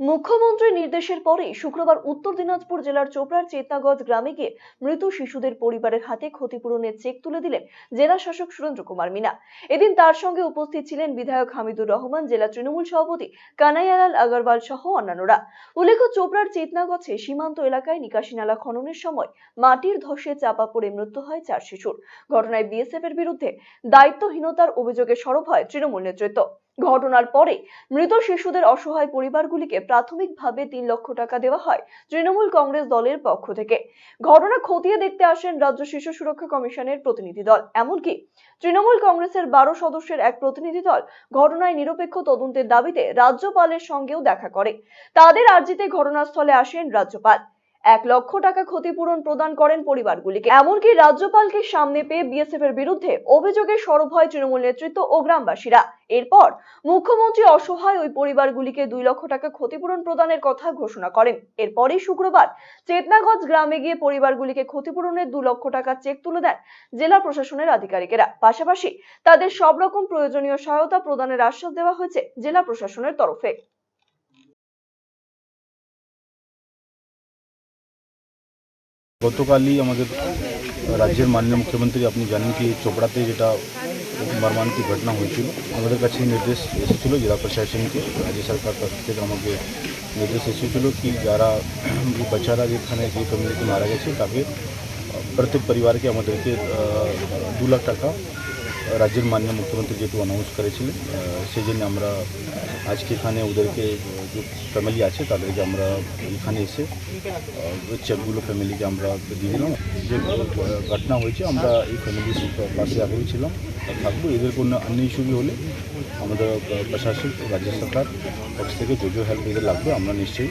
মুখ্যমন্ত্রীর নির্দেশের পরে শুক্রবার উত্তর দিনাজপুর জেলার চোপড়ার চেতনাগঞ্জ গ্রামে গিয়ে মৃত শিশুদের পরিবারের হাতে ক্ষতিপূরণের চেক তুলে দিলেন জেলা শাসক সুরেন্দ্র কুমার মিনা। এদিন তার সঙ্গে উপস্থিত ছিলেন বিধায়ক হামিদুর রহমান, জেলা তৃণমূল সভাপতি কানাইয়ালাল আগরওয়াল সহ অন্যান্যরা। উল্লেখ্য, চোপড়ার চেতনাগঞ্জে সীমান্ত এলাকায় নিকাশি নালা খননের সময় মাটির ধসে চাপা পড়ে মৃত্যু হয় চার শিশুর। ঘটনায় বিএসএফ এর বিরুদ্ধে দায়িত্বহীনতার অভিযোগে সরব হয় তৃণমূল নেতৃত্ব। ঘটনার পরে মৃত শিশুদের অসহায় পরিবারগুলিকে প্রাথমিকভাবে তিন লক্ষ টাকা দেওয়া হয় তৃণমূল কংগ্রেস দলের পক্ষ থেকে। ঘটনা খতিয়ে দেখতে আসেন রাজ্য শিশু সুরক্ষা কমিশনের প্রতিনিধি দল। এমনকি তৃণমূল কংগ্রেসের বারো সদস্যের এক প্রতিনিধি দল ঘটনায় নিরপেক্ষ তদন্তের দাবিতে রাজ্যপালের সঙ্গেও দেখা করে। তাদের আর্জিতে ঘটনাস্থলে আসেন রাজ্যপাল। এক লক্ষ টাকা ক্ষতিপূরণ প্রদান করেন পরিবারগুলিকে। এমনকি রাজ্যপালকে সামনে পেয়ে বিএসএফ এর বিরুদ্ধে অভিযোগে সরব হয় তৃণমূল নেতৃত্ব ও গ্রামবাসীরা। এরপর মুখ্যমন্ত্রী অসহায় ওই পরিবারগুলিকে দুই লক্ষ টাকা ক্ষতিপূরণ প্রদানের কথা ঘোষণা করেন। এরপরই শুক্রবার চেতনাগঞ্জ গ্রামে গিয়ে পরিবারগুলিকে ক্ষতিপূরণের দু লক্ষ টাকা চেক তুলে দেন জেলা প্রশাসনের আধিকারিকেরা। পাশাপাশি তাদের সব রকম প্রয়োজনীয় সহায়তা প্রদানের আশ্বাস দেওয়া হয়েছে জেলা প্রশাসনের তরফে। গতকালই আমাদের রাজ্যের মাননীয় মুখ্যমন্ত্রী আপনি জানেন কি চোপড়াতে যেটা মর্মান্তিক ঘটনা হয়েছিল আমাদের কাছে নির্দেশ এসেছিল জেলা প্রশাসনকে রাজ্য সরকার তরফ থেকে আমাকে নির্দেশ এসেছিল কি যারা এই বাচ্চারা যেখানে যে ফ্যামিলিতে মারা গেছে তাকে আহ, প্রত্যেক পরিবারকে আমাদেরকে আহ, দু লাখ টাকা রাজ্যের মাননীয় মুখ্যমন্ত্রী যেহেতু অ্যানাউন্স করেছিলেন সেই জন্য আমরা আজকে এখানে ওদেরকে যে ফ্যামিলি আছে তাদেরকে আমরা এখানে এসে চেকগুলো ফ্যামিলিকে আমরা দিয়ে দিলাম। যে ঘটনা হয়েছে, আমরা এই ফ্যামিলির পাশে আগেও ছিলাম, থাকব। এদের কোনো অন্য ইস্যু হলে আমাদের প্রশাসন, রাজ্য সরকার পক্ষ থেকে যে যে হেল্প এদের লাগবে, আমরা নিশ্চয়ই